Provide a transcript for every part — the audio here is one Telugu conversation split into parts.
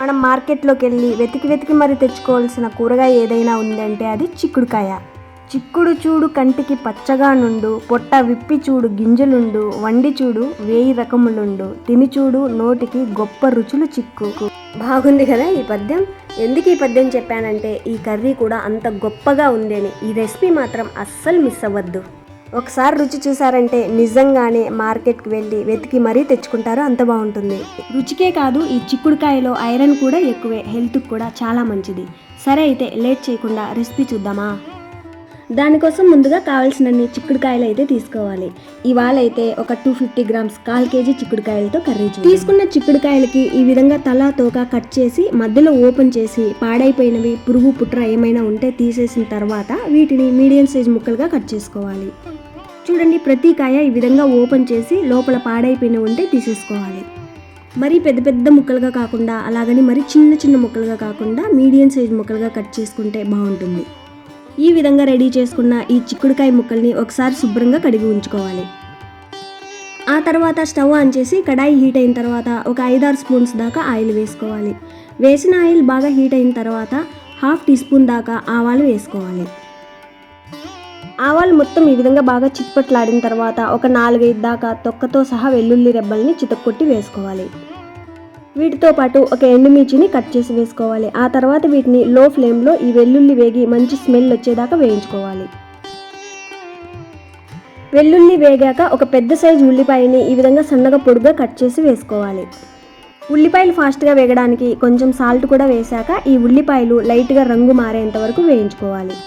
మనం మార్కెట్లోకి వెళ్ళి వెతికి వెతికి మరి తెచ్చుకోవాల్సిన కూరగాయ ఏదైనా ఉందంటే అది చిక్కుడుకాయ. చిక్కుడు చూడు కంటికి పచ్చగా నుండు పొట్ట విప్పి చూడు గింజలుండు వండి చూడు వేయి రకములుండు తిని చూడు నోటికి గొప్ప రుచులు చిక్కు. బాగుంది కదా ఈ పద్యం? ఎందుకు ఈ పద్యం చెప్పానంటే ఈ కర్రీ కూడా అంత గొప్పగా ఉందని ఈ రెసిపీ మాత్రం అస్సలు మిస్ అవ్వద్దు. ఒకసారి రుచి చూసారంటే నిజంగానే మార్కెట్కి వెళ్ళి వెతికి మరీ తెచ్చుకుంటారు అంత బాగుంటుంది. రుచికే కాదు ఈ చిక్కుడుకాయలో ఐరన్ కూడా ఎక్కువే హెల్త్కి కూడా చాలా మంచిది. సరే అయితే లేట్ చేయకుండా రెసిపీ చూద్దామా? దానికోసం ముందుగా కావాల్సినన్ని చిక్కుడుకాయలు అయితే తీసుకోవాలి. ఇవాళ అయితే ఒక టూ ఫిఫ్టీ గ్రామ్స్ కాల్ కేజీ చిక్కుడుకాయలతో కర్రీ తీసుకున్న చిక్కుడుకాయలకి ఈ విధంగా తల తోక కట్ చేసి మధ్యలో ఓపెన్ చేసి పాడైపోయినవి పురుగు పుట్ర ఏమైనా ఉంటే తీసేసిన తర్వాత వీటిని మీడియం సైజ్ ముక్కలుగా కట్ చేసుకోవాలి. చూడండి ప్రతి కాయ ఈ విధంగా ఓపెన్ చేసి లోపల పాడైపోయిన ఉంటే తీసేసుకోవాలి. మరి పెద్ద పెద్ద ముక్కలుగా కాకుండా అలాగని మరి చిన్న చిన్న ముక్కలుగా కాకుండా మీడియం సైజ్ ముక్కలుగా కట్ చేసుకుంటే బాగుంటుంది. ఈ విధంగా రెడీ చేసుకున్న ఈ చిక్కుడుకాయ ముక్కల్ని ఒకసారి శుభ్రంగా కడిగి ఉంచుకోవాలి. ఆ తర్వాత స్టవ్ ఆన్ చేసి కడాయి హీట్ అయిన తర్వాత ఒక ఐదారు స్పూన్స్ దాకా ఆయిల్ వేసుకోవాలి. వేసిన ఆయిల్ బాగా హీట్ అయిన తర్వాత హాఫ్ టీ స్పూన్ దాకా ఆవాలు వేసుకోవాలి. ఆవాలు మొత్తం ఈ విధంగా బాగా చిట్పట్లాడిన తర్వాత ఒక నాలుగైదు దాకా తొక్కతో సహా వెల్లుల్లి రెబ్బల్ని చితక్కొట్టి వేసుకోవాలి. వీటితో పాటు ఒక ఎండుమిర్చిని కట్ చేసి వేసుకోవాలి. ఆ తర్వాత వీటిని లో ఫ్లేమ్లో ఈ వెల్లుల్లి వేగి మంచి స్మెల్ వచ్చేదాకా వేయించుకోవాలి. వెల్లుల్లి వేగాక ఒక పెద్ద సైజు ఉల్లిపాయని ఈ విధంగా సన్నగా పొడుగా కట్ చేసి వేసుకోవాలి. ఉల్లిపాయలు ఫాస్ట్గా వేగడానికి కొంచెం సాల్ట్ కూడా వేశాక ఈ ఉల్లిపాయలు లైట్గా రంగు మారేంత వరకు వేయించుకోవాలి.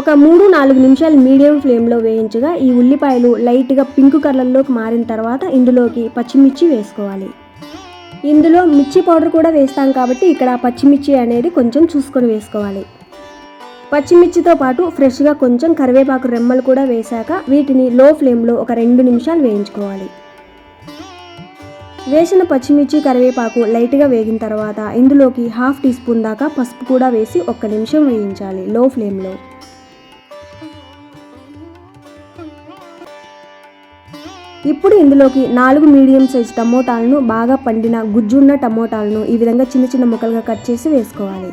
ఒక మూడు నాలుగు నిమిషాలు మీడియం ఫ్లేమ్లో వేయించగా ఈ ఉల్లిపాయలు లైట్గా పింక్ కలర్లోకి మారిన తర్వాత ఇందులోకి పచ్చిమిర్చి వేసుకోవాలి. ఇందులో మిర్చి పౌడర్ కూడా వేస్తాం కాబట్టి ఇక్కడ పచ్చిమిర్చి అనేది కొంచెం చూసుకొని వేసుకోవాలి. పచ్చిమిర్చితో పాటు ఫ్రెష్గా కొంచెం కరివేపాకు రెమ్మలు కూడా వేశాక వీటిని లో ఫ్లేమ్లో ఒక రెండు నిమిషాలు వేయించుకోవాలి. వేసిన పచ్చిమిర్చి కరివేపాకు లైట్గా వేగిన తర్వాత ఇందులోకి హాఫ్ టీ స్పూన్ దాకా పసుపు కూడా వేసి ఒక్క నిమిషం వేయించాలి లో ఫ్లేమ్లో. ఇప్పుడు ఇందులోకి నాలుగు మీడియం సైజ్ టమోటాలను బాగా పండిన గుజ్జున్న టమోటాలను ఈ విధంగా చిన్న చిన్న ముక్కలుగా కట్ చేసి వేసుకోవాలి.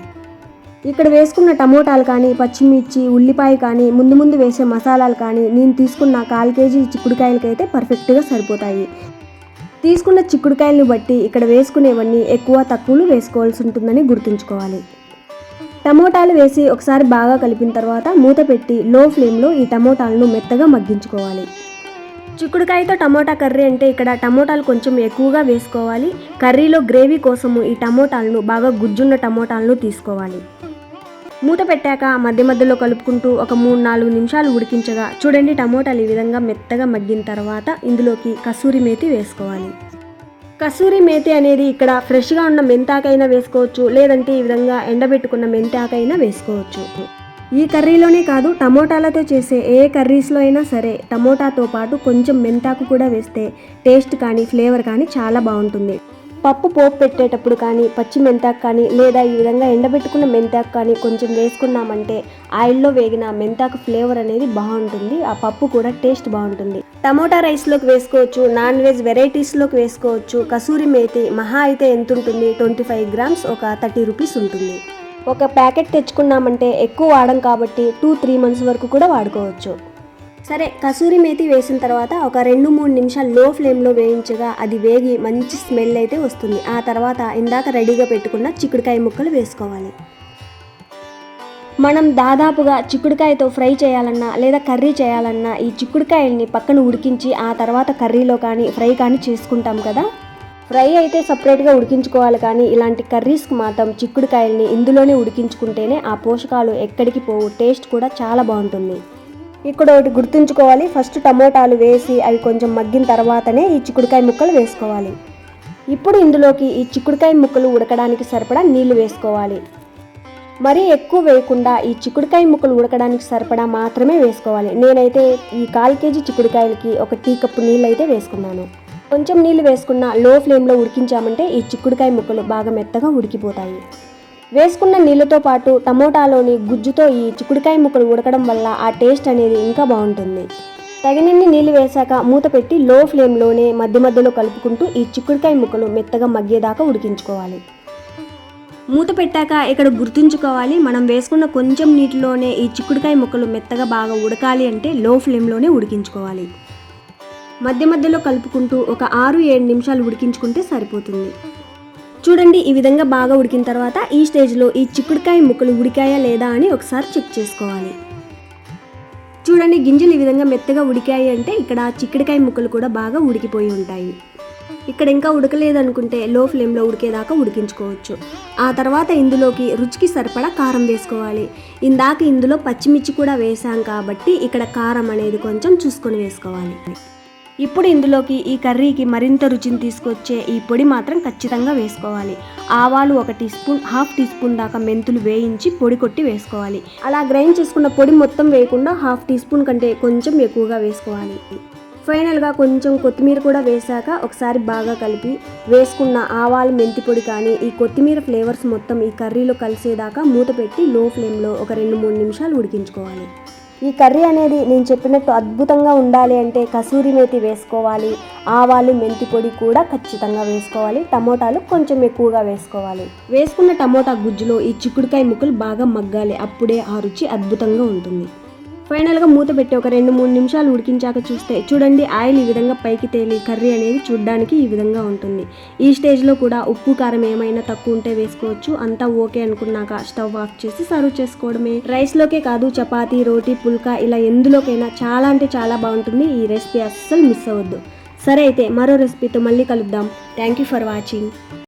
ఇక్కడ వేసుకున్న టమోటాలు కానీ పచ్చిమిర్చి ఉల్లిపాయ కానీ ముందు ముందు వేసే మసాలాలు కానీ నేను తీసుకున్న కాల్ కేజీ చిక్కుడుకాయలకైతే పర్ఫెక్ట్గా సరిపోతాయి. తీసుకున్న చిక్కుడుకాయలను బట్టి ఇక్కడ వేసుకునేవన్నీ ఎక్కువ తక్కువలు వేసుకోవాల్సి ఉంటుందని గుర్తుంచుకోవాలి. టమోటాలు వేసి ఒకసారి బాగా కలిపిన తర్వాత మూత పెట్టి లో ఫ్లేమ్లో ఈ టమోటాలను మెత్తగా మగ్గించుకోవాలి. చిక్కుడుకాయతో టమోటా కర్రీ అంటే ఇక్కడ టమోటాలు కొంచెం ఎక్కువగా వేసుకోవాలి. కర్రీలో గ్రేవీ కోసము ఈ టమోటాలను బాగా గుజ్జున్న టమోటాలను తీసుకోవాలి. మూత పెట్టాక మధ్య మధ్యలో కలుపుకుంటూ ఒక మూడు నాలుగు నిమిషాలు ఉడికించగా చూడండి టమోటాలు ఈ విధంగా మెత్తగా మగ్గిన తర్వాత ఇందులోకి కసూరి మేతి వేసుకోవాలి. కసూరి మేతి అనేది ఇక్కడ ఫ్రెష్గా ఉన్న మెంతాకైనా వేసుకోవచ్చు లేదంటే ఈ విధంగా ఎండబెట్టుకున్న మెంతాకైనా వేసుకోవచ్చు. ఈ కర్రీలోనే కాదు టమోటాలతో చేసే ఏ కర్రీస్లో అయినా సరే టమోటాతో పాటు కొంచెం మెంతాకు కూడా వేస్తే టేస్ట్ కానీ ఫ్లేవర్ కానీ చాలా బాగుంటుంది. పప్పు పోపు పెట్టేటప్పుడు కానీ పచ్చి మెంతాకు కానీ లేదా ఈ విధంగా ఎండబెట్టుకున్న మెంతాకు కానీ కొంచెం వేసుకున్నామంటే ఆయిల్లో వేగిన మెంతాకు ఫ్లేవర్ అనేది బాగుంటుంది. ఆ పప్పు కూడా టేస్ట్ బాగుంటుంది. టమోటా రైస్లోకి వేసుకోవచ్చు నాన్ వెజ్ వెరైటీస్లోకి వేసుకోవచ్చు. కసూరి మేతి మహా అయితే ఎంత ఉంటుంది ట్వంటీ ఫైవ్ గ్రామ్స్ ఒక థర్టీ రూపీస్ ఉంటుంది. ఒక ప్యాకెట్ తెచ్చుకున్నామంటే ఎక్కువ వాడం కాబట్టి టూ త్రీ మంత్స్ వరకు కూడా వాడుకోవచ్చు. సరే కసూరి మేతి వేసిన తర్వాత ఒక రెండు మూడు నిమిషాలు లో ఫ్లేమ్లో వేయించగా అది వేగి మంచి స్మెల్ అయితే వస్తుంది. ఆ తర్వాత ఇందాక రెడీగా పెట్టుకున్న చిక్కుడుకాయ ముక్కలు వేసుకోవాలి. మనం దాదాపుగా చిక్కుడుకాయతో ఫ్రై చేయాలన్నా లేదా కర్రీ చేయాలన్నా ఈ చిక్కుడుకాయల్ని పక్కన ఉడికించి ఆ తర్వాత కర్రీలో కానీ ఫ్రై కానీ చేసుకుంటాం కదా? ఫ్రై అయితే సపరేట్గా ఉడికించుకోవాలి కానీ ఇలాంటి కర్రీస్కి మాత్రం చిక్కుడుకాయల్ని ఇందులోనే ఉడికించుకుంటేనే ఆ పోషకాలు ఎక్కడికి పోవు టేస్ట్ కూడా చాలా బాగుంటుంది. ఇక్కడ ఒకటి గుర్తుంచుకోవాలి ఫస్ట్ టమోటాలు వేసి అవి కొంచెం మగ్గిన తర్వాతనే ఈ చిక్కుడుకాయ ముక్కలు వేసుకోవాలి. ఇప్పుడు ఇందులోకి ఈ చిక్కుడుకాయ ముక్కలు ఉడకడానికి సరిపడా నీళ్ళు వేసుకోవాలి. మరీ ఎక్కువ వేయకుండా ఈ చిక్కుడుకాయ ముక్కలు ఉడకడానికి సరిపడా మాత్రమే వేసుకోవాలి. నేనైతే ఈ కాల్ కేజీ చిక్కుడుకాయలకి ఒక టీ కప్పు నీళ్ళు అయితే వేసుకున్నాను. కొంచెం నీళ్ళు వేసుకున్న లో ఫ్లేమ్లో ఉడికించామంటే ఈ చిక్కుడుకాయ ముక్కలు బాగా మెత్తగా ఉడికిపోతాయి. వేసుకున్న నీళ్ళతో పాటు టమోటాలోని గుజ్జుతో ఈ చిక్కుడుకాయ ముక్కలు ఉడకడం వల్ల ఆ టేస్ట్ అనేది ఇంకా బాగుంటుంది. తగినన్ని నీళ్ళు వేశాక మూత పెట్టి లో ఫ్లేమ్లోనే మధ్య మధ్యలో కలుపుకుంటూ ఈ చిక్కుడుకాయ ముక్కలు మెత్తగా మగ్గేదాకా ఉడికించుకోవాలి. మూత పెట్టాక ఇక్కడ గుర్తుంచుకోవాలి మనం వేసుకున్న కొంచెం నీటిలోనే ఈ చిక్కుడుకాయ ముక్కలు మెత్తగా బాగా ఉడకాలి అంటే లో ఫ్లేమ్లోనే ఉడికించుకోవాలి. మధ్య మధ్యలో కలుపుకుంటూ ఒక ఆరు ఏడు నిమిషాలు ఉడికించుకుంటే సరిపోతుంది. చూడండి ఈ విధంగా బాగా ఉడికిన తర్వాత ఈ స్టేజ్లో ఈ చిక్కుడుకాయ ముక్కలు ఉడికాయా లేదా అని ఒకసారి చెక్ చేసుకోవాలి. చూడండి గింజలు ఈ విధంగా మెత్తగా ఉడికాయి అంటే ఇక్కడ చిక్కుడుకాయ ముక్కలు కూడా బాగా ఉడికిపోయి ఉంటాయి. ఇక్కడ ఇంకా ఉడకలేదనుకుంటే లో ఫ్లేమ్లో ఉడికేదాకా ఉడికించుకోవచ్చు. ఆ తర్వాత ఇందులోకి రుచికి సరిపడా కారం వేసుకోవాలి. ఇందాక ఇందులో పచ్చిమిర్చి కూడా వేసాం కాబట్టి ఇక్కడ కారం అనేది కొంచెం చూసుకొని వేసుకోవాలి. ఇప్పుడు ఇందులోకి ఈ కర్రీకి మరింత రుచిని తీసుకొచ్చే ఈ పొడి మాత్రం ఖచ్చితంగా వేసుకోవాలి. ఆవాలు ఒక teaspoon half teaspoon దాకా మెంతులు వేయించి పొడి కొట్టి వేసుకోవాలి. అలా గ్రైండ్ చేసుకున్న పొడి మొత్తం వేయకుండా హాఫ్ టీ స్పూన్ కంటే కొంచెం ఎక్కువగా వేసుకోవాలి. ఫైనల్గా కొంచెం కొత్తిమీర కూడా వేశాక ఒకసారి బాగా కలిపి వేసుకున్న ఆవాలు మెంతి పొడి కానీ ఈ కొత్తిమీర ఫ్లేవర్స్ మొత్తం ఈ కర్రీలో కలిసేదాకా మూత పెట్టి లో ఫ్లేమ్లో ఒక రెండు మూడు నిమిషాలు ఉడికించుకోవాలి. ఈ కర్రీ అనేది నేను చెప్పినట్టు అద్భుతంగా ఉండాలి అంటే కసూరి మేతి వేసుకోవాలి ఆవాలు మెంతి పొడి కూడా ఖచ్చితంగా వేసుకోవాలి టమోటాలు కొంచెం ఎక్కువగా వేసుకోవాలి. వేసుకున్న టమోటా గుజ్జులో ఈ చిక్కుడుకాయ ముక్కలు బాగా మగ్గాలి అప్పుడే ఆ రుచి అద్భుతంగా ఉంటుంది. ఫైనల్గా మూత పెట్టి ఒక రెండు మూడు నిమిషాలు ఉడికించాక చూస్తే చూడండి ఆయిల్ ఈ విధంగా పైకి తేలి కర్రీ అనేది చూడడానికి ఈ విధంగా ఉంటుంది. ఈ స్టేజ్లో కూడా ఉప్పు కారం ఏమైనా తక్కువ ఉంటే వేసుకోవచ్చు. అంతా ఓకే అనుకున్నాక స్టవ్ ఆఫ్ చేసి సర్వ్ చేసుకోవడమే. రైస్లోకే కాదు చపాతీ రోటీ పుల్కా ఇలా ఎందులోకైనా చాలా అంటే చాలా బాగుంటుంది. ఈ రెసిపీ అస్సలు మిస్ అవ్వద్దు. సరే అయితే మరో రెసిపీతో మళ్ళీ కలుద్దాం. Thank you for watching.